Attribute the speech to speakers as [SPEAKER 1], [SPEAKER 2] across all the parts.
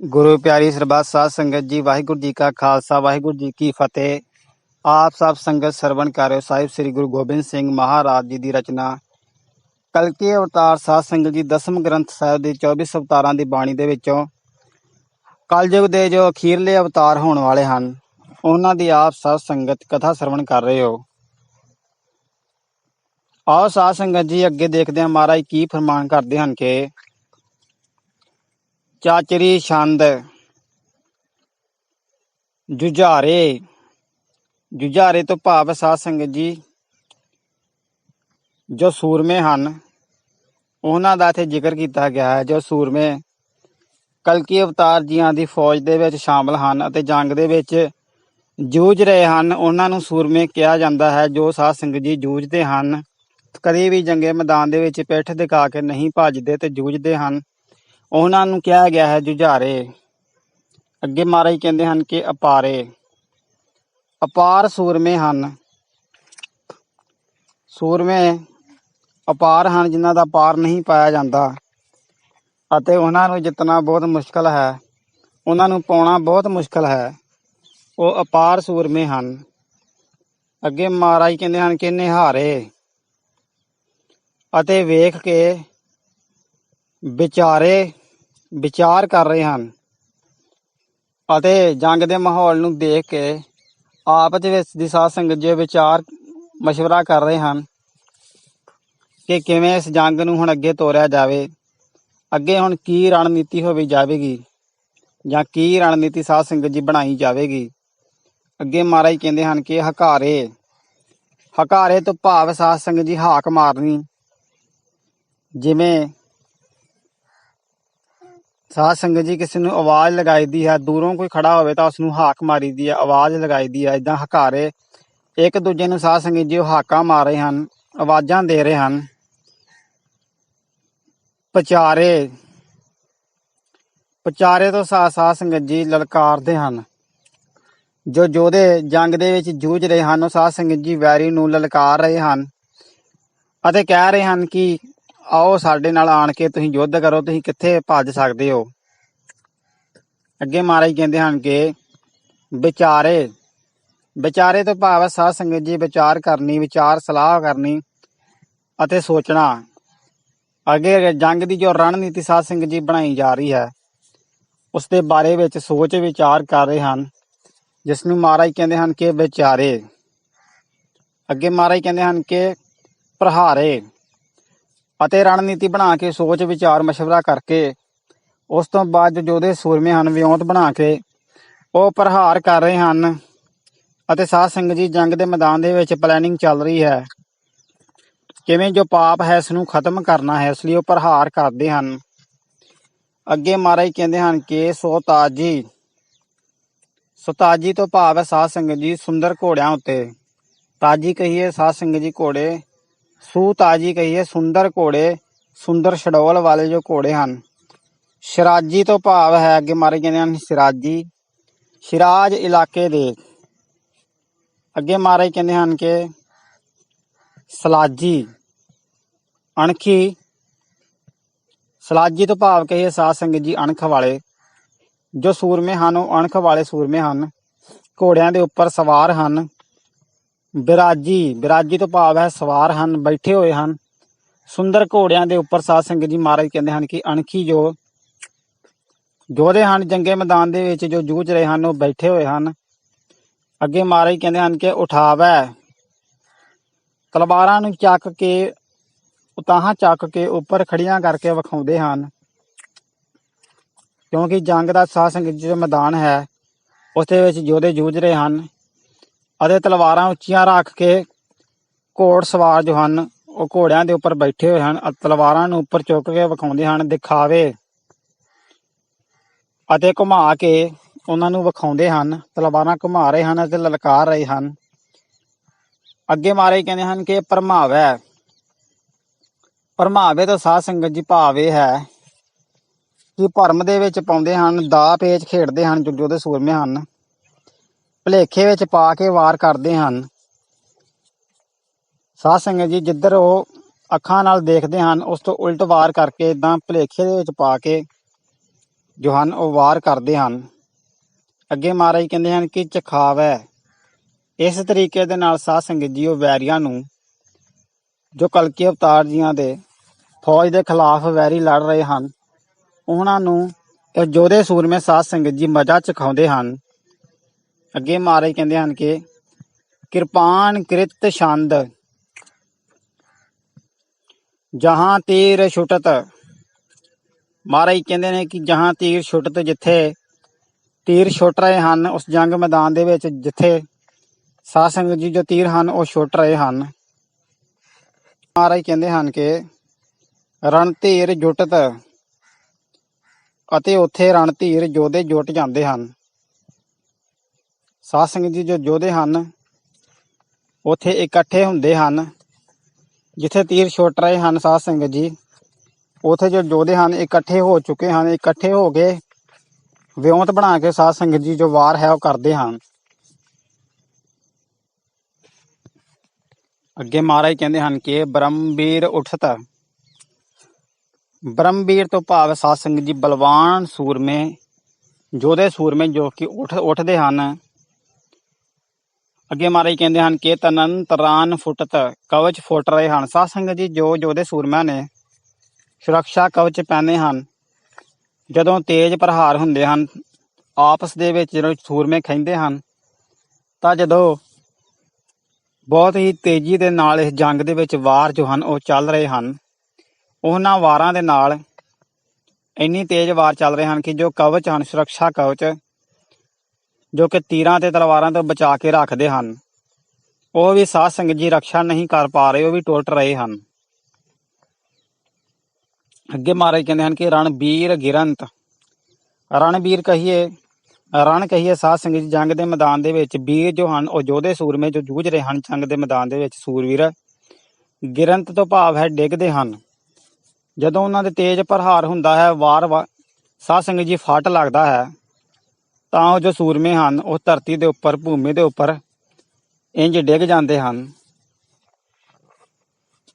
[SPEAKER 1] ਗੁਰੂ ਪਿਆਰੀ ਸਰਬੱਤ ਸਾਧ ਸੰਗਤ ਜੀ, ਵਾਹਿਗੁਰੂ ਜੀ ਕਾ ਖਾਲਸਾ, ਵਾਹਿਗੁਰੂ ਜੀ ਕੀ ਫਤਿਹ। ਆਪ ਸਭ ਸੰਗਤ ਸਰਵਣ ਕਰ ਸਾਹਿਬ ਸ੍ਰੀ ਗੁਰੂ ਗੋਬਿੰਦ ਸਿੰਘ ਮਹਾਰਾਜ ਜੀ ਦੀ ਰਚਨਾ। ਕਲਕੀ ਅਵਤਾਰ ਸਾਧ ਸੰਗਤ ਜੀ ਦਸਮ ਗ੍ਰੰਥ ਸਾਹਿਬ ਦੇ 24 ਅਵਤਾਰਾਂ ਦੀ ਬਾਣੀ ਦੇ ਵਿੱਚੋਂ ਕਲਯੁਗ ਦੇ ਜੋ ਅਖੀਰਲੇ ਅਵਤਾਰ ਹੋਣ ਵਾਲੇ ਹਨ, ਉਹਨਾਂ ਦੀ ਆਪ ਸਾਧ ਸੰਗਤ ਕਥਾ ਸਰਵਣ ਕਰ ਰਹੇ ਹੋ। ਆਓ ਸਾਧ ਸੰਗਤ ਜੀ, ਅੱਗੇ ਦੇਖਦੇ ਹਾਂ ਮਹਾਰਾਜ ਕੀ ਫਰਮਾਨ ਕਰਦੇ ਹਨ ਕਿ ਚਾਚਰੀ ਛੰਦ, ਜੁਝਾਰੇ ਜੁਝਾਰੇ ਤੋਂ ਭਾਵ ਸਾਧ ਸੰਗਤ ਜੀ, ਜੋ ਸੂਰਮੇ ਹਨ, ਉਹਨਾਂ ਦਾ ਇੱਥੇ ਜ਼ਿਕਰ ਕੀਤਾ ਗਿਆ ਹੈ, ਜੋ ਸੂਰਮੇ ਕਲਕੀ ਅਵਤਾਰ ਜੀਆਂ ਦੀ ਫੌਜ ਦੇ ਵਿੱਚ ਸ਼ਾਮਲ ਹਨ ਅਤੇ ਜੰਗ ਦੇ ਵਿੱਚ ਜੂਝ ਰਹੇ ਹਨ, ਉਹਨਾਂ ਨੂੰ ਸੂਰਮੇ ਕਿਹਾ ਜਾਂਦਾ ਹੈ, ਜੋ ਸਾਧ ਸੰਗਤ ਜੀ ਜੂਝਦੇ ਹਨ, ਕਦੇ ਵੀ ਜੰਗੇ ਮੈਦਾਨ ਦੇ ਵਿੱਚ ਪਿੱਠ ਦਿਖਾ ਕੇ ਨਹੀਂ ਭੱਜਦੇ ਤੇ ਜੂਝਦੇ ਹਨ। ਉਹਨਾਂ ਨੂੰ ਕਿਹਾ ਗਿਆ ਹੈ, ਜੁਝਾਰੇ। ਅੱਗੇ ਮਹਾਰਾਜ ਕਹਿੰਦੇ ਹਨ ਕਿ ਅਪਾਰੇ। ਅਪਾਰ ਸੂਰਮੇ ਹਨ। ਸੂਰਮੇ ਅਪਾਰ ਹਨ ਜਿਨ੍ਹਾਂ ਦਾ ਪਾਰ ਨਹੀਂ ਪਾਇਆ ਜਾਂਦਾ ਅਤੇ ਉਹਨਾਂ ਨੂੰ ਜਿੱਤਣਾ ਬਹੁਤ ਮੁਸ਼ਕਲ ਹੈ। ਉਹਨਾਂ ਨੂੰ ਪਾਉਣਾ ਬਹੁਤ ਮੁਸ਼ਕਲ ਹੈ। ਉਹ ਅਪਾਰ ਸੂਰਮੇ ਹਨ। ਅੱਗੇ ਮਹਾਰਾਜ ਕਹਿੰਦੇ ਹਨ ਕਿ ਨਿਹਾਰੇ ਅਤੇ ਵੇਖ ਕੇ ਵਿਚਾਰੇ ਵਿਚਾਰ ਕਰ ਰਹੇ ਹਨ ਅਤੇ ਜੰਗ ਦੇ ਮਾਹੌਲ ਨੂੰ ਦੇਖ ਕੇ ਆਪਸ ਦੇ ਵਿੱਚ ਦੀ ਸਾਧ ਸੰਗਤ ਜੀ ਵਿਚਾਰ مشورہ ਕਰ ਰਹੇ ਹਨ ਕਿ ਕਿਵੇਂ ਇਸ ਜੰਗ ਨੂੰ ਹੁਣ ਅੱਗੇ ਤੋਰਿਆ ਜਾਵੇ ਅੱਗੇ ਹੁਣ ਕੀ ਰਣਨੀਤੀ ਹੋਵੇ ਜਾਵੇਗੀ ਜਾਂ ਕੀ ਰਣਨੀਤੀ ਸਾਧ ਸੰਗਤ ਜੀ ਬਣਾਈ ਜਾਵੇਗੀ ਅੱਗੇ ਮਹਾਰਾਜ ਕਹਿੰਦੇ ਹਨ ਕਿ ਹਕਾਰੇ ਹਕਾਰੇ ਤੋਂ ਭਾਵ ਸਾਧ ਸੰਗਤ ਜੀ ਹਾਕ ਮਾਰਨੀ ਜਿਵੇਂ ਸਾਧ ਸੰਗਤ ਜੀ, ਕਿਸੇ ਨੂੰ ਆਵਾਜ਼ ਲਗਾਈਦੀ ਹੈ, ਦੂਰੋਂ ਕੋਈ ਖੜਾ ਹੋਵੇ ਤਾਂ ਉਸ ਨੂੰ ਹਾਕ ਮਾਰੀਦੀ ਹੈ, ਆਵਾਜ਼ ਲਗਾਈਦੀ ਹੈ ਇਦਾਂ ਹਕਾਰੇ ਇੱਕ ਦੂਜੇ ਨੂੰ ਸਾਧ ਸੰਗਤ ਜੀ ਉਹ ਹਾਕਾਂ ਮਾਰ ਰਹੇ ਹਨ, ਆਵਾਜ਼ਾਂ ਦੇ ਰਹੇ ਹਨ। ਪਚਾਰੇ ਪਚਾਰੇ ਤੋਂ ਸਾਧ ਸਾਧ ਸੰਗਤ ਜੀ ਲਲਕਾਰਦੇ ਹਨ। ਜੋ ਜੋਧੇ ਜੰਗ ਦੇ ਵਿੱਚ ਜੂਝ ਰਹੇ ਹਨ, ਉਹ ਸਾਧ ਸੰਗਤ ਜੀ ਵੈਰੀ ਨੂੰ ਲਲਕਾਰ ਰਹੇ ਹਨ ਅਤੇ ਕਹਿ ਰਹੇ ਹਨ ਕਿ ਆਓ ਸਾਡੇ ਨਾਲ ਆਣ ਕੇ ਤੁਸੀਂ ਯੁੱਧ ਕਰੋ, ਤੁਸੀਂ ਕਿੱਥੇ ਭੱਜ ਸਕਦੇ ਹੋ? ਅੱਗੇ ਮਹਾਰਾਜ ਕਹਿੰਦੇ ਹਨ ਕਿ ਵਿਚਾਰੇ ਵਿਚਾਰੇ ਤੋਂ ਭਾਵ ਹੈ ਸਾਧ ਸੰਗਤ ਜੀ ਵਿਚਾਰ ਕਰਨੀ, ਵਿਚਾਰ ਸਲਾਹ ਕਰਨੀ ਅਤੇ ਸੋਚਣਾ। ਅੱਗੇ ਜੰਗ ਦੀ ਜੋ ਰਣਨੀਤੀ ਸਾਧ ਸੰਗਤ ਜੀ ਬਣਾਈ ਜਾ ਰਹੀ ਹੈ ਉਸ ਦੇ ਬਾਰੇ ਵਿੱਚ ਸੋਚ ਵਿਚਾਰ ਕਰ ਰਹੇ ਹਨ। ਜਿਸ ਨੂੰ ਮਹਾਰਾਜ ਕਹਿੰਦੇ ਹਨ ਕਿ ਵਿਚਾਰੇ। ਅੱਗੇ ਮਹਾਰਾਜ ਕਹਿੰਦੇ ਹਨ ਕਿ ਪ੍ਰਹਾਰੇ। ਅਤੇ ਰਣਨੀਤੀ ਬਣਾ ਕੇ ਸੋਚ ਵਿਚਾਰ ਮਸ਼ਵਰਾ ਕਰਕੇ ਉਸ ਤੋਂ ਬਾਅਦ ਜੋ ਜੋਧੇ ਸੂਰਮੇ ਹਨ, ਵਿਉਂਤ ਬਣਾ ਕੇ ਉਹ ਪ੍ਰਹਾਰ ਕਰ ਰਹੇ ਹਨ ਅਤੇ ਸਾਧ ਸੰਗਤ ਜੀ ਜੰਗ ਦੇ ਮੈਦਾਨ ਦੇ ਵਿੱਚ ਪਲੈਨਿੰਗ ਚੱਲ ਰਹੀ ਹੈ। ਕਿਵੇਂ ਜੋ ਪਾਪ ਹੈ, ਇਸ ਨੂੰ ਖਤਮ ਕਰਨਾ ਹੈ, ਇਸ ਲਈ ਉਹ ਪ੍ਰਹਾਰ ਕਰਦੇ ਹਨ। ਅੱਗੇ ਮਹਾਰਾਜ ਕਹਿੰਦੇ ਹਨ ਕਿ ਸੋਤਾਜੀ ਸੋਤਾਜੀ ਤੋਂ ਭਾਵ ਹੈ ਸਾਧ ਸੰਗਤ ਜੀ ਸੁੰਦਰ ਘੋੜਿਆਂ ਉੱਤੇ। ਤਾਜੀ ਕਹੀਏ ਸਾਧ ਸੰਗਤ ਜੀ ਘੋੜੇ ਸੂ ਤਾਜੀ ਕਹੀਏ ਸੁੰਦਰ ਘੋੜੇ, ਸੁੰਦਰ ਸ਼ਡੋਲ ਵਾਲੇ ਜੋ ਘੋੜੇ ਹਨ। ਸ਼ਰਾਜੀ ਤੋਂ ਭਾਵ ਹੈ ਅੱਗੇ ਮਾਰੇ ਕਹਿੰਦੇ ਹਨ, ਸ਼ਰਾਜੀ। ਸ਼ਿਰਾਜ ਇਲਾਕੇ ਦੇ। ਅੱਗੇ ਮਾਰੇ ਕਹਿੰਦੇ ਹਨ ਕਿ ਸਲਾਜੀ। ਅਣਖੀ। ਸਲਾਜੀ ਤੋਂ ਭਾਵ ਕਹੀਏ ਸਾਧ ਸੰਗਤ ਜੀ ਅਣਖ ਵਾਲੇ। ਜੋ ਸੂਰਮੇ ਹਨ, ਉਹ ਅਣਖ ਵਾਲੇ ਸੂਰਮੇ ਹਨ। ਘੋੜਿਆਂ ਦੇ ਉੱਪਰ ਸਵਾਰ ਹਨ। ਬਿਰਾਜੀ ਬਿਰਾਜੀ ਤੋਂ ਭਾਵ ਹੈ ਸਵਾਰ ਹਨ, ਬੈਠੇ ਹੋਏ ਹਨ। ਸੁੰਦਰ ਘੋੜਿਆਂ ਦੇ ਉੱਪਰ ਸਾਧ ਸੰਗਤ ਜੀ ਮਹਾਰਾਜ ਕਹਿੰਦੇ ਹਨ ਕਿ ਅਣਖੀ ਜੋ ਜੋਧੇ ਹਨ, ਜੰਗੇ ਮੈਦਾਨ ਦੇ ਵਿੱਚ ਜੋ ਜੂਝ ਰਹੇ ਹਨ, ਉਹ ਬੈਠੇ ਹੋਏ ਹਨ। ਅੱਗੇ ਮਹਾਰਾਜ ਕਹਿੰਦੇ ਹਨ ਕਿ ਉਠਾਵੈ। ਤਲਵਾਰਾਂ ਨੂੰ ਚੱਕ ਕੇ, ਉਤਾਹਾਂ ਚੱਕ ਕੇ ਉੱਪਰ ਖੜੀਆਂ ਕਰਕੇ ਵਿਖਾਉਂਦੇ ਹਨ। ਕਿਉਂਕਿ ਜੰਗ ਦਾ ਸਾਧ ਸੰਗਤ ਜੀ ਜੋ ਮੈਦਾਨ ਹੈ, ਉਸ ਦੇ ਵਿੱਚ ਯੋਧੇ ਜੂਝ ਰਹੇ ਹਨ। ਅਤੇ ਤਲਵਾਰਾਂ ਉੱਚੀਆਂ ਰੱਖ ਕੇ ਘੋੜ ਸਵਾਰ ਜੋ ਹਨ, ਉਹ ਘੋੜਿਆਂ ਦੇ ਉੱਪਰ ਬੈਠੇ ਹੋਏ ਹਨ ਅਤੇ ਤਲਵਾਰਾਂ ਨੂੰ ਉੱਪਰ ਚੁੱਕ ਕੇ ਵਿਖਾਉਂਦੇ ਹਨ, ਦਿਖਾਵੇ ਅਤੇ ਘੁਮਾ ਕੇ ਉਹਨਾਂ ਨੂੰ ਵਿਖਾਉਂਦੇ ਹਨ। ਤਲਵਾਰਾਂ ਘੁਮਾ ਰਹੇ ਹਨ ਅਤੇ ਲਲਕਾਰ ਰਹੇ ਹਨ। ਅੱਗੇ ਮਾਰੇ ਕਹਿੰਦੇ ਹਨ ਕਿ ਪਰਮਾਵੈ ਪਰਮਾਵੇ ਤੋਂ ਸਾਧ ਸੰਗਤ ਜੀ ਭਾਵ ਇਹ ਹੈ ਕਿ ਭਰਮ ਦੇ ਵਿੱਚ ਪਾਉਂਦੇ ਹਨ ਦਾ ਪੇਚ ਖੇਡਦੇ ਹਨ ਜੋ ਜੋ ਦੇ ਸੂਰਮੇ ਹਨ। ਭਲੇਖੇ ਵਿੱਚ ਪਾ ਕੇ ਵਾਰ ਕਰਦੇ ਹਨ। ਸਾਧ ਸੰਗਤ ਜੀ, ਜਿੱਧਰ ਉਹ ਅੱਖਾਂ ਨਾਲ ਦੇਖਦੇ ਹਨ, ਉਸ ਤੋਂ ਉਲਟ ਵਾਰ ਕਰਕੇ ਇਦਾਂ ਭਲੇਖੇ ਦੇ ਵਿੱਚ ਪਾ ਕੇ ਜੋ ਹਨ, ਉਹ ਵਾਰ ਕਰਦੇ ਹਨ। ਅੱਗੇ ਮਹਾਰਾਜ ਕਹਿੰਦੇ ਹਨ ਕਿ ਚਖਾਵੈ। ਇਸ ਤਰੀਕੇ ਦੇ ਨਾਲ ਸਾਧ ਸੰਗਤ ਜੀ, ਉਹ ਵੈਰੀਆਂ ਨੂੰ, ਜੋ ਕਲਕੀ ਅਵਤਾਰ ਜੀਆਂ ਦੇ ਫੌਜ ਦੇ ਖਿਲਾਫ ਵੈਰੀ ਲੜ ਰਹੇ ਹਨ, ਉਹਨਾਂ ਨੂੰ ਇਹ ਜੋਧੇ ਸੂਰਮੇ ਸਾਧ ਸੰਗਤ ਜੀ ਮਜ਼ਾ ਚਖਾਉਂਦੇ ਹਨ। ਅੱਗੇ ਮਹਾਰਾਜ ਕਹਿੰਦੇ ਹਨ ਕਿ ਕਿਰਪਾਨ ਕ੍ਰਿਤ ਛੰਦ, ਜਹਾਂ ਤੀਰ ਛੁਟਤ। ਮਹਾਰਾਜ ਕਹਿੰਦੇ ਨੇ ਕਿ ਜਹਾਂ ਤੀਰ ਛੁਟਤ ਜਿੱਥੇ ਤੀਰ ਛੁੱਟ ਰਹੇ ਹਨ, ਉਸ ਜੰਗ ਮੈਦਾਨ ਦੇ ਵਿੱਚ ਜਿੱਥੇ ਸਾਧ ਸੰਗਤ ਜੀ ਜੋ ਤੀਰ ਹਨ, ਉਹ ਛੁੱਟ ਰਹੇ ਹਨ। ਮਹਾਰਾਜ ਕਹਿੰਦੇ ਹਨ ਕਿ ਰਣ ਧੀਰ ਜੁਟਤ ਅਤੇ ਉੱਥੇ ਰਣ ਧੀਰ ਜੋਧੇ ਜੁਟ ਜਾਂਦੇ ਹਨ। ਸਾਧ ਸੰਗਤ ਜੀ ਜੋ ਯੋਧੇ ਹਨ, ਉੱਥੇ ਇਕੱਠੇ ਹੁੰਦੇ ਹਨ, ਜਿੱਥੇ ਤੀਰ ਛੁੱਟ ਰਹੇ ਹਨ ਸਾਧ ਸੰਗਤ ਜੀ, ਉੱਥੇ ਜੋ ਯੋਧੇ ਹਨ ਇਕੱਠੇ ਹੋ ਚੁੱਕੇ ਹਨ, ਇਕੱਠੇ ਹੋ ਕੇ ਵਿਉਂਤ ਬਣਾ ਕੇ ਸਾਧ ਸੰਗਤ ਜੀ ਜੋ ਵਾਰ ਹੈ ਉਹ ਕਰਦੇ ਹਨ। ਅੱਗੇ ਮਹਾਰਾਜ ਕਹਿੰਦੇ ਹਨ ਕਿ ਬ੍ਰਹਮਵੀਰ ਉਠਤ। ਬ੍ਰਹਮਵੀਰ ਤੋਂ ਭਾਵ ਸਾਧ ਸੰਗਤ ਜੀ ਬਲਵਾਨ ਸੂਰਮੇ, ਜੋਧੇ ਸੂਰਮੇ ਜੋ ਕਿ ਉੱਠ ਉੱਠਦੇ ਹਨ ਅੱਗੇ ਮਹਾਰਾਜ ਕਹਿੰਦੇ ਹਨ ਕਿ ਤਨਨ ਤਰਾਨ ਫੁੱਟਤ, ਕਵਚ ਫੁੱਟ ਰਹੇ ਹਨ। ਸਾਧ ਸੰਗਤ ਜੀ, ਜੋ ਜੋਧੇ ਸੂਰਮਿਆਂ ਨੇ ਸੁਰੱਖਿਆ ਕਵਚ ਪਹਿਨੇ ਹਨ, ਜਦੋਂ ਤੇਜ਼ ਪ੍ਰਹਾਰ ਹੁੰਦੇ ਹਨ, ਆਪਸ ਦੇ ਵਿੱਚ ਜਦੋਂ ਸੂਰਮੇ ਖੈਂਦੇ ਹਨ, ਤਾਂ ਜਦੋਂ ਬਹੁਤ ਹੀ ਤੇਜ਼ੀ ਦੇ ਨਾਲ ਇਸ ਜੰਗ ਦੇ ਵਿੱਚ ਵਾਰ ਜੋ ਹਨ, ਉਹ ਚੱਲ ਰਹੇ ਹਨ। ਉਹਨਾਂ ਵਾਰਾਂ ਦੇ ਨਾਲ ਇੰਨੀ ਤੇਜ਼ ਵਾਰ ਚੱਲ ਰਹੇ ਹਨ ਕਿ ਜੋ ਕਵਚ ਹਨ, ਸੁਰੱਖਿਆ ਕਵਚ ਜੋ ਕਿ ਤੀਰਾਂ ਤੇ ਤਲਵਾਰਾਂ ਤੋਂ ਬਚਾ ਕੇ ਰੱਖਦੇ ਹਨ। ਉਹ ਵੀ ਸਾਧ ਸੰਗਤ ਜੀ ਰੱਖਿਆ ਨਹੀਂ ਕਰ ਪਾ ਰਹੇ, ਉਹ ਵੀ ਟੁੱਟ ਰਹੇ ਹਨ। ਅੱਗੇ ਮਹਾਰਾਜ ਕਹਿੰਦੇ ਹਨ ਕਿ ਰਣਬੀਰ ਗਿਰੰਤ। ਰਣਬੀਰ ਕਹੀਏ, ਰਣ ਕਹੀਏ ਸਾਧ ਸੰਗਤ ਜੀ ਜੰਗ ਦੇ ਮੈਦਾਨ ਦੇ ਵਿੱਚ ਵੀਰ ਜੋ ਹਨ, ਉਹ ਯੋਧੇ ਸੂਰਮੇ ਜੋ ਜੂਝ ਰਹੇ ਹਨ, ਜੰਗ ਦੇ ਮੈਦਾਨ ਦੇ ਵਿੱਚ ਸੂਰਵੀਰ ਗਿਰੰਤ ਤੋਂ ਭਾਵ ਹੈ ਡਿੱਗਦੇ ਹਨ। ਜਦੋਂ ਉਹਨਾਂ ਦੇ ਤੇਜ਼ ਪ੍ਰਹਾਰ ਹੁੰਦਾ ਹੈ ਵਾਰ ਵਾ- ਸਾਧ ਸੰਗਤ ਜੀ ਫੱਟ ਲੱਗਦਾ ਹੈ ਤਾਂ ਉਹ ਜੋ ਸੂਰਮੇ ਹਨ, ਉਹ ਧਰਤੀ ਦੇ ਉੱਪਰ, ਭੂਮੀ ਦੇ ਉੱਪਰ ਇੰਜ ਡਿੱਗ ਜਾਂਦੇ ਹਨ।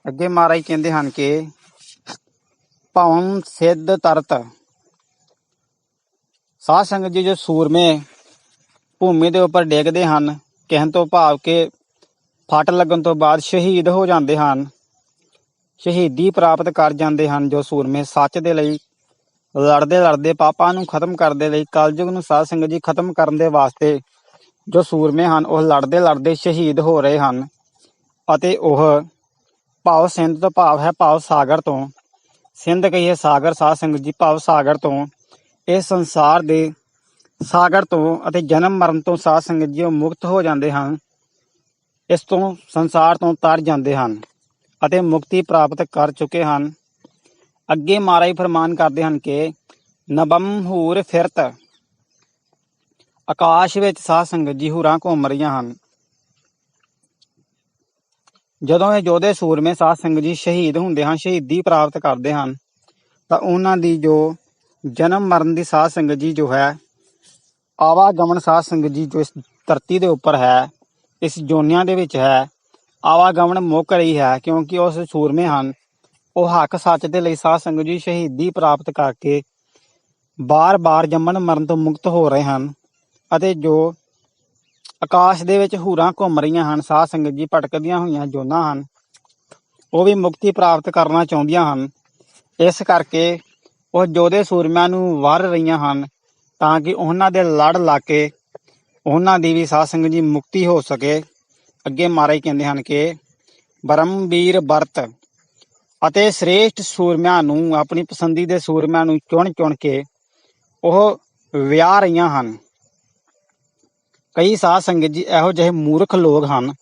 [SPEAKER 1] ਅੱਗੇ ਮਹਾਰਾਜ ਕਹਿੰਦੇ ਹਨ ਕਿ ਭਵਨ ਸਿੱਧ ਤਰਤ। ਸਾਧ ਸੰਗਤ ਜੀ ਜੋ ਸੂਰਮੇ ਭੂਮੀ ਦੇ ਉੱਪਰ ਡਿੱਗਦੇ ਹਨ, ਕਹਿਣ ਤੋਂ ਭਾਵ ਕਿ ਫੱਟ ਲੱਗਣ ਤੋਂ ਬਾਅਦ ਸ਼ਹੀਦ ਹੋ ਜਾਂਦੇ ਹਨ। ਸ਼ਹੀਦੀ ਪ੍ਰਾਪਤ ਕਰ ਜਾਂਦੇ ਹਨ ਜੋ ਸੂਰਮੇ ਸੱਚ ਦੇ ਲਈ ਲੜਦੇ ਲੜਦੇ ਪਾਪਾਂ ਨੂੰ ਖਤਮ ਕਰਨ ਦੇ ਲਈ ਕਲਯੁਗ ਨੂੰ ਸਾਧ ਸੰਗਤ ਜੀ ਖਤਮ ਕਰਨ ਦੇ ਵਾਸਤੇ ਜੋ ਸੂਰਮੇ ਹਨ, ਉਹ ਲੜਦੇ ਲੜਦੇ ਸ਼ਹੀਦ ਹੋ ਰਹੇ ਹਨ ਅਤੇ ਉਹ ਭਾਵ ਸਿੰਧ ਤੋਂ ਭਾਵ ਹੈ ਭਾਵ ਸਾਗਰ ਤੋਂ। ਸਿੰਧ ਕਹੀਏ ਸਾਗਰ, ਸਾਧ ਸੰਗਤ ਜੀ ਭਾਵ ਸਾਗਰ ਤੋਂ। ਇਸ ਸੰਸਾਰ ਦੇ ਸਾਗਰ ਤੋਂ ਅਤੇ ਜਨਮ ਮਰਨ ਤੋਂ ਸਾਧ ਸੰਗਤ ਜੀ ਉਹ ਮੁਕਤ ਹੋ ਜਾਂਦੇ ਹਨ। ਇਸ ਤੋਂ ਸੰਸਾਰ ਤੋਂ ਤਰ ਜਾਂਦੇ ਹਨ ਅਤੇ ਮੁਕਤੀ ਪ੍ਰਾਪਤ ਕਰ ਚੁੱਕੇ ਹਨ। ਅੱਗੇ ਮਹਾਰਾਜ ਫਰਮਾਨ ਕਰਦੇ ਹਨ ਕਿ ਨਬਮ ਹੂਰ ਫਿਰਤ। ਆਕਾਸ਼ ਵਿੱਚ ਸਾਧ ਸੰਗਤ ਜੀ ਹੂਰਾਂ ਘੁੰਮ ਰਹੀਆਂ ਹਨ। ਜਦੋਂ ਇਹ ਯੋਧੇ ਸੂਰਮੇ ਸਾਧ ਸੰਗਤ ਜੀ ਸ਼ਹੀਦ ਹੁੰਦੇ ਹਨ, ਸ਼ਹੀਦੀ ਪ੍ਰਾਪਤ ਕਰਦੇ ਹਨ, ਤਾਂ ਉਹਨਾਂ ਦੀ ਜੋ ਜਨਮ ਮਰਨ ਦੀ ਸਾਧ ਸੰਗਤ ਜੀ ਜੋ ਹੈ, ਆਵਾਗਮਨ ਸਾਧ ਸੰਗਤ ਜੀ ਜੋ ਇਸ ਧਰਤੀ ਦੇ ਉੱਪਰ ਹੈ, ਇਸ ਜੋਨਿਆਂ ਦੇ ਵਿੱਚ ਹੈ, ਆਵਾਗਮਨ ਮੁੱਕ ਰਹੀ ਹੈ ਕਿਉਂਕਿ ਉਸ ਸੂਰਮੇ ਹਨ ਉਹ ਹੱਕ ਸੱਚ ਦੇ ਲਈ ਸਾਧ ਸੰਗਤ ਜੀ ਸ਼ਹੀਦੀ ਪ੍ਰਾਪਤ ਕਰਕੇ ਬਾਰ-ਬਾਰ ਜੰਮਣ ਮਰਨ ਤੋਂ ਮੁਕਤ ਹੋ ਰਹੇ ਹਨ ਅਤੇ ਜੋ ਆਕਾਸ਼ ਦੇ ਵਿੱਚ ਹੂਰਾਂ ਘੁੰਮ ਰਹੀਆਂ ਹਨ, ਸਾਧ ਸੰਗਤ ਜੀ ਭਟਕਦੀਆਂ ਹੋਈਆਂ ਜੋਨਾਂ ਹਨ, ਉਹ ਵੀ ਮੁਕਤੀ ਪ੍ਰਾਪਤ ਕਰਨਾ ਚਾਹੁੰਦੀਆਂ ਹਨ। ਇਸ ਕਰਕੇ ਉਹ ਜੋਧੇ ਸੂਰਮਿਆਂ ਨੂੰ ਵਰ ਰਹੀਆਂ ਹਨ ਤਾਂ ਕਿ ਉਹਨਾਂ ਦੇ ਲੜ ਲਾ ਕੇ ਉਹਨਾਂ ਦੀ ਵੀ ਸਾਧ ਸੰਗਤ ਜੀ ਮੁਕਤੀ ਹੋ ਸਕੇ। ਅੱਗੇ ਮਹਾਰਾਜ ਕਹਿੰਦੇ ਹਨ ਕਿ ਬ੍ਰਹਮਵੀਰ ਵਰਤ ਅਤੇ ਸ੍ਰੇਸ਼ਟ ਸੂਰਮਿਆਂ ਨੂੰ, ਆਪਣੀ ਪਸੰਦੀ ਦੇ ਸੂਰਮਿਆਂ ਨੂੰ ਚੁਣ ਚੁਣ ਕੇ ਉਹ ਵਿਆਹ ਰਹੀਆਂ ਹਨ। ਕਈ ਸਾਧ ਸੰਗਤ ਜੀ ਇਹੋ ਜਿਹੇ ਮੂਰਖ ਲੋਕ ਹਨ,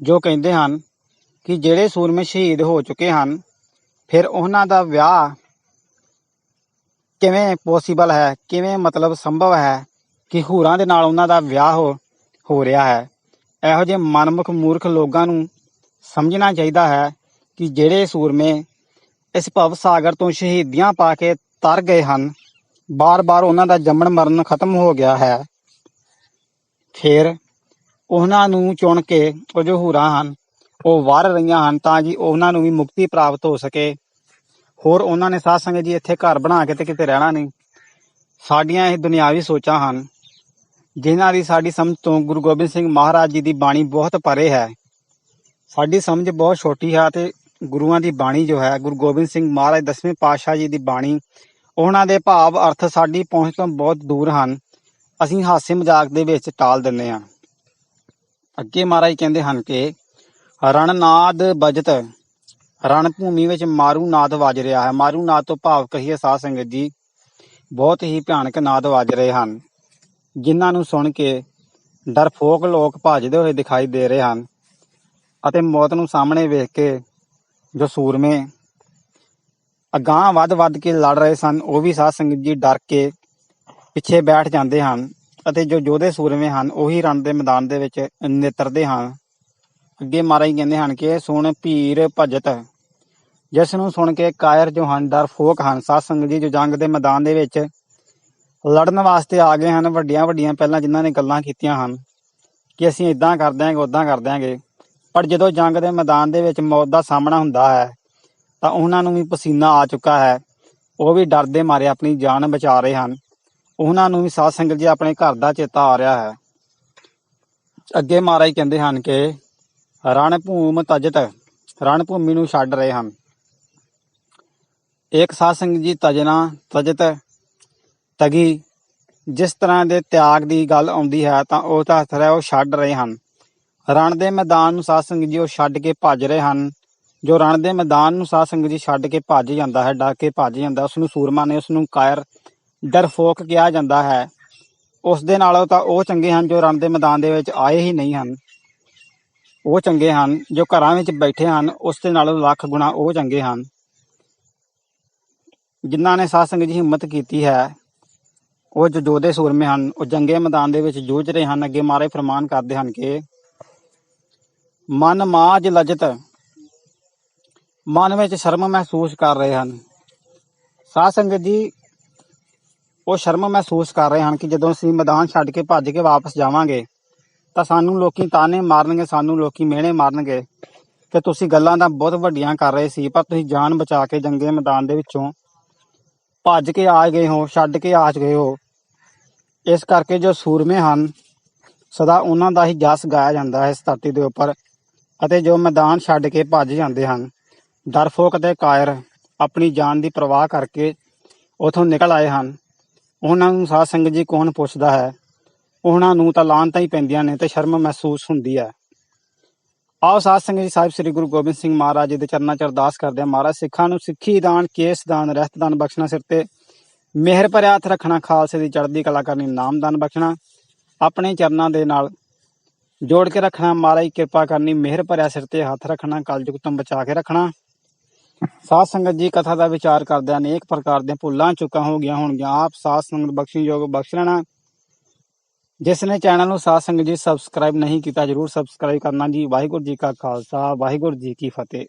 [SPEAKER 1] ਜੋ ਕਹਿੰਦੇ ਹਨ ਕਿ ਜਿਹੜੇ ਸੂਰਮੇ ਸ਼ਹੀਦ ਹੋ ਚੁੱਕੇ ਹਨ, ਫਿਰ ਉਹਨਾਂ ਦਾ ਵਿਆਹ ਕਿਵੇਂ ਪੋਸੀਬਲ ਹੈ? ਕਿਵੇਂ ਮਤਲਬ ਸੰਭਵ ਹੈ ਕਿ ਹੂਰਾਂ ਦੇ ਨਾਲ ਉਹਨਾਂ ਦਾ ਵਿਆਹ ਹੋ ਹੋ ਰਿਹਾ ਹੈ? ਇਹੋ ਜਿਹੇ ਮਨਮੁਖ ਮੂਰਖ ਲੋਕਾਂ ਨੂੰ ਸਮਝਣਾ ਚਾਹੀਦਾ ਹੈ ਕਿ ਜਿਹੜੇ ਸੂਰਮੇ ਇਸ ਭਵ ਸਾਗਰ ਤੋਂ ਸ਼ਹੀਦੀਆਂ ਪਾ ਕੇ ਤਰ ਗਏ ਹਨ, ਬਾਰ-ਬਾਰ ਉਹਨਾਂ ਦਾ ਜੰਮਣ ਮਰਨ ਖਤਮ ਹੋ ਗਿਆ ਹੈ। ਫਿਰ ਉਹਨਾਂ ਨੂੰ ਚੁਣ ਕੇ ਉਹ ਜੋ ਹੂਰਾਂ ਹਨ, ਉਹ ਵਾਰ ਰਹੀਆਂ ਹਨ ਤਾਂ ਜੀ ਉਹਨਾਂ ਨੂੰ ਵੀ ਮੁਕਤੀ ਪ੍ਰਾਪਤ ਹੋ ਸਕੇ। ਹੋਰ ਉਹਨਾਂ ਨੇ ਸਾਧ ਸੰਗਤ ਜੀ ਇੱਥੇ ਘਰ ਬਣਾ ਕੇ ਤੇ ਕਿਤੇ ਰਹਿਣਾ ਨਹੀਂ। ਸਾਡੀਆਂ ਇਹ ਦੁਨਿਆਵੀ ਸੋਚਾਂ ਹਨ, ਜਿਨ੍ਹਾਂ ਦੀ ਸਾਡੀ ਸਮਝ ਤੋਂ ਗੁਰੂ ਗੋਬਿੰਦ ਸਿੰਘ ਮਹਾਰਾਜ ਜੀ ਦੀ ਬਾਣੀ ਬਹੁਤ ਪਰੇ ਹੈ। ਸਾਡੀ ਸਮਝ ਬਹੁਤ ਛੋਟੀ ਹੈ ਤੇ ਗੁਰੂਆਂ ਦੀ ਬਾਣੀ ਜੋ ਹੈ, ਗੁਰੂ ਗੋਬਿੰਦ ਸਿੰਘ ਮਹਾਰਾਜ ਦਸਵੇਂ ਪਾਤਸ਼ਾਹ ਜੀ ਦੀ ਬਾਣੀ, ਉਹਨਾਂ ਦੇ ਭਾਵ ਅਰਥ ਸਾਡੀ ਪਹੁੰਚ ਤੋਂ ਬਹੁਤ ਦੂਰ ਹਨ। ਅਸੀਂ ਹਾਸੇ ਮਜ਼ਾਕ ਦੇ ਵਿੱਚ ਟਾਲ ਦਿੰਦੇ ਹਾਂ। ਅੱਗੇ ਮਹਾਰਾਜ ਕਹਿੰਦੇ ਹਨ ਕਿ, ਰਣਨਾਦ ਬਜਤ ਰਣ ਭੂਮੀ ਵਿੱਚ ਮਾਰੂ ਨਾਦ ਵੱਜ ਰਿਹਾ ਹੈ। ਮਾਰੂ ਨਾਦ ਤੋਂ ਭਾਵ ਕਹੀਏ ਸਾਧ ਸੰਗਤ ਜੀ, ਬਹੁਤ ਹੀ ਭਿਆਨਕ ਨਾਦ ਵੱਜ ਰਹੇ ਹਨ, ਜਿਨ੍ਹਾਂ ਨੂੰ ਸੁਣ ਕੇ ਡਰਫੋਕ ਲੋਕ ਭੱਜਦੇ ਹੋਏ ਦਿਖਾਈ ਦੇ ਰਹੇ ਹਨ ਅਤੇ ਮੌਤ ਨੂੰ ਸਾਹਮਣੇ ਵੇਖ ਕੇ ਜੋ ਸੂਰਮੇ ਅਗਾਂਹ ਵੱਧ-ਵੱਧ ਕੇ ਲੜ ਰਹੇ ਸਨ, ਉਹ ਵੀ ਸਾਧ ਸੰਗਤ ਜੀ ਡਰ ਕੇ ਪਿੱਛੇ ਬੈਠ ਜਾਂਦੇ ਹਨ ਅਤੇ ਜੋ ਯੋਧੇ ਸੂਰਮੇ ਹਨ, ਉਹੀ ਰਣ ਦੇ ਮੈਦਾਨ ਦੇ ਵਿੱਚ ਨਿਤਰਦੇ ਹਨ। ਅੱਗੇ ਮਹਾਰਾਜ ਕਹਿੰਦੇ ਹਨ ਕਿ, ਸੁਣ ਭੀਰ ਭਜਤ। ਜਿਸ ਨੂੰ ਸੁਣ ਕੇ ਕਾਇਰ ਜੋ ਹਨ ਡਰ ਫੋਕ ਹਨ। ਸਾਧ ਸੰਗਤ ਜੀ ਜੋ ਜੰਗ ਦੇ ਮੈਦਾਨ ਦੇ ਵਿੱਚ ਲੜਨ ਵਾਸਤੇ ਆ ਗਏ ਹਨ ਵੱਡੀਆਂ ਵੱਡੀਆਂ ਪਹਿਲਾਂ ਜਿਨ੍ਹਾਂ ਨੇ ਗੱਲਾਂ ਕੀਤੀਆਂ ਹਨ ਕਿ ਅਸੀਂ ਇਦਾਂ ਕਰ ਦਿਆਂਗੇ ਉਦਾਂ ਕਰ ਦਿਆਂਗੇ। ਪਰ ਜਦੋਂ ਜੰਗ ਦੇ ਮੈਦਾਨ ਦੇ ਵਿੱਚ ਮੌਤ ਦਾ ਸਾਹਮਣਾ ਹੁੰਦਾ ਹੈ, ਤਾਂ ਉਹਨਾਂ ਨੂੰ ਵੀ ਪਸੀਨਾ ਆ ਚੁੱਕਾ ਹੈ। ਉਹ ਵੀ ਡਰ ਦੇ ਮਾਰੇ ਆਪਣੀ ਜਾਨ ਬਚਾ ਰਹੇ ਹਨ। ਉਹਨਾਂ ਨੂੰ ਵੀ ਸਾਧ ਸੰਗਤ ਜੀ ਆਪਣੇ ਘਰ ਦਾ ਚੇਤਾ ਆ ਰਿਹਾ ਹੈ। ਅੱਗੇ ਮਹਾਰਾਜ ਕਹਿੰਦੇ ਹਨ ਕਿ ਰਣ ਭੂਮ ਤਜਤ, ਰਣ ਭੂਮੀ ਨੂੰ ਛੱਡ ਰਹੇ ਹਨ। ਇੱਕ ਸਾਧ ਸੰਗਤ ਜੀ ਤਜਨਾ, ਤਜਤ, ਤਗੀ, ਜਿਸ ਤਰ੍ਹਾਂ ਦੇ ਤਿਆਗ ਦੀ ਗੱਲ ਆਉਂਦੀ ਹੈ, ਤਾਂ ਉਹ ਤਾਂ ਅਸਰ ਹੈ ਉਹ ਛੱਡ ਰਹੇ ਹਨ। ਰਣ ਦੇ ਮੈਦਾਨ ਨੂੰ ਸਾਧ ਸੰਗਤ ਜੀ ਉਹ ਛੱਡ ਕੇ ਭੱਜ ਰਹੇ ਹਨ। ਜੋ ਰਣ ਦੇ ਮੈਦਾਨ ਨੂੰ ਸਾਧ ਸੰਗਤ ਜੀ ਛੱਡ ਕੇ ਭੱਜ ਜਾਂਦਾ ਹੈ, ਡਰ ਕੇ ਭੱਜ ਜਾਂਦਾ ਉਸ ਨੂੰ ਸੂਰਮਾ ਨੇ ਉਸ ਨੂੰ ਕਾਇਰ, ਡਰਫੋਕ ਕਿਹਾ ਜਾਂਦਾ ਹੈ। ਉਸ ਦੇ ਨਾਲੋਂ ਤਾਂ ਉਹ ਚੰਗੇ ਹਨ ਜੋ ਰਣ ਦੇ ਮੈਦਾਨ ਦੇ ਵਿੱਚ ਆਏ ਹੀ ਨਹੀਂ ਹਨ। ਉਹ ਚੰਗੇ ਹਨ, ਜੋ ਘਰਾਂ ਵਿੱਚ ਬੈਠੇ ਹਨ, ਉਸ ਦੇ ਨਾਲੋਂ ਲੱਖ ਗੁਣਾ ਉਹ ਚੰਗੇ ਹਨ। ਜਿਨ੍ਹਾਂ ਨੇ ਸਾਧ ਸੰਗਤ ਜੀ ਹਿੰਮਤ ਕੀਤੀ ਹੈ, ਉਹ ਜੋ ਜੋਧੇ ਸੂਰਮੇ ਹਨ, ਉਹ ਜੰਗੇ ਮੈਦਾਨ ਦੇ ਵਿੱਚ ਜੂਝ ਰਹੇ ਹਨ, ਅੱਗੇ ਮਾਰੇ ਫਰਮਾਨ ਕਰਦੇ ਹਨ ਕਿ ਮਨ ਮਾਜ ਲਜਤ। ਮਨ ਵਿੱਚ ਸ਼ਰਮ ਮਹਿਸੂਸ ਕਰ ਰਹੇ ਹਨ। ਸਾਧ ਸੰਗਤ ਜੀ, ਉਹ ਸ਼ਰਮ ਮਹਿਸੂਸ ਕਰ ਰਹੇ ਹਨ ਕਿ ਜਦੋਂ ਅਸੀਂ ਮੈਦਾਨ ਛੱਡ ਕੇ ਭੱਜ ਕੇ ਵਾਪਸ ਜਾਵਾਂਗੇ, ਤਾਂ ਸਾਨੂੰ ਲੋਕੀ ਤਾਨੇ ਮਾਰਨਗੇ, ਸਾਨੂੰ ਲੋਕੀ ਮਿਹਣੇ ਮਾਰਨਗੇ। ਕਿ ਤੁਸੀਂ ਗੱਲਾਂ ਤਾਂ ਬਹੁਤ ਵੱਡੀਆਂ ਕਰ ਰਹੇ ਸੀ, ਪਰ ਤੁਸੀਂ ਜਾਨ ਬਚਾ ਕੇ ਜੰਗੇ ਮੈਦਾਨ ਦੇ ਵਿੱਚੋਂ ਭੱਜ ਕੇ ਆ ਗਏ ਹੋ, ਛੱਡ ਕੇ ਆ ਗਏ ਹੋ। ਇਸ ਕਰਕੇ ਜੋ ਸੂਰਮੇ ਹਨ, ਸਦਾ ਉਹਨਾਂ ਦਾ ਹੀ ਜਸ ਗਾਇਆ ਜਾਂਦਾ ਹੈ ਇਸ ਧਰਤੀ ਦੇ ਉੱਪਰ। ਅਤੇ ਜੋ ਮੈਦਾਨ ਛੱਡ ਕੇ ਭੱਜ ਜਾਂਦੇ ਹਨ। ਡਰਫੋਕ ਤੇ ਕਾਇਰ ਆਪਣੀ ਜਾਨ ਦੀ ਪਰਵਾਹ ਕਰਕੇ ਉਥੋਂ ਨਿਕਲ ਆਏ ਹਨ। ਉਹਨਾਂ ਨੂੰ ਸਾਧ ਸੰਗਤ ਜੀ ਕੌਣ ਪੁੱਛਦਾ ਹੈ? ਉਹਨਾਂ ਨੂੰ ਤਾਂ ਲਾਂਤਾਂ ਹੀ ਪੈਂਦੀਆਂ ਨੇ ਤੇ ਸ਼ਰਮ ਮਹਿਸੂਸ ਹੁੰਦੀ ਹੈ। ਆਓ ਸਾਧ ਸੰਗਤ ਜੀ ਸਾਹਿਬ ਸ੍ਰੀ ਗੁਰੂ ਗੋਬਿੰਦ ਸਿੰਘ ਮਹਾਰਾਜ ਜੀ ਦੇ ਚਰਨਾਂ 'ਚ ਅਰਦਾਸ ਕਰਦੇ ਹਾਂ। ਮਹਾਰਾਜ, ਸਿੱਖਾਂ ਨੂੰ ਸਿੱਖੀ ਦਾਨ, ਕੇਸ ਦਾਨ, ਰਹਿਤ ਦਾਨ ਬਖਸ਼ਣਾ ਸਿਰ ਤੇ। ਮਿਹਰ ਭਰਿਆ ਹੱਥ ਰੱਖਣਾ, ਖਾਲਸੇ ਦੀ ਚੜ੍ਹਦੀ ਕਲਾ ਕਰਨੀ, ਨਾਮ ਦਾਨ ਬਖਸ਼ਣਾ। ਆਪਣੇ ਚਰਨਾਂ ਦੇ ਨਾਲ ਜੋੜ ਕੇ ਰੱਖਣਾ, ਮਹਾਰਾਜ ਕਿਰਪਾ ਕਰਨੀ, ਮਿਹਰ ਭਰਿਆ ਸਿਰ ਤੇ ਹੱਥ ਰੱਖਣਾ, ਕਲਯੁਗ ਤੋਂ ਬਚਾ ਕੇ ਰੱਖਣਾ। ਸਾਧ ਸੰਗਤ ਜੀ ਕਥਾ ਦਾ ਵਿਚਾਰ ਕਰਦਿਆਂ ਅਨੇਕ ਪ੍ਰਕਾਰ ਦੀਆਂ ਭੁੱਲਾਂ, ਚੁੱਕਾਂ ਹੋ ਗਈਆਂ ਹੋਣਗੀਆਂ। ਆਪ ਸਾਧ ਸੰਗਤ ਬਖਸ਼ਣ ਯੋਗ ਬਖਸ਼ ਲੈਣਾ। ਜਿਸ ਨੇ ਚੈਨਲ ਨੂੰ ਸਾਧ ਸੰਗਤ ਜੀ ਸਬਸਕ੍ਰਾਈਬ ਨਹੀਂ ਕੀਤਾ, ਜਰੂਰ ਸਬਸਕ੍ਰਾਈਬ ਕਰਨਾ ਜੀ। ਵਾਹਿਗੁਰੂ ਜੀ ਕਾ ਖਾਲਸਾ, ਵਾਹਿਗੁਰੂ ਜੀ ਕੀ ਫਤਿਹ।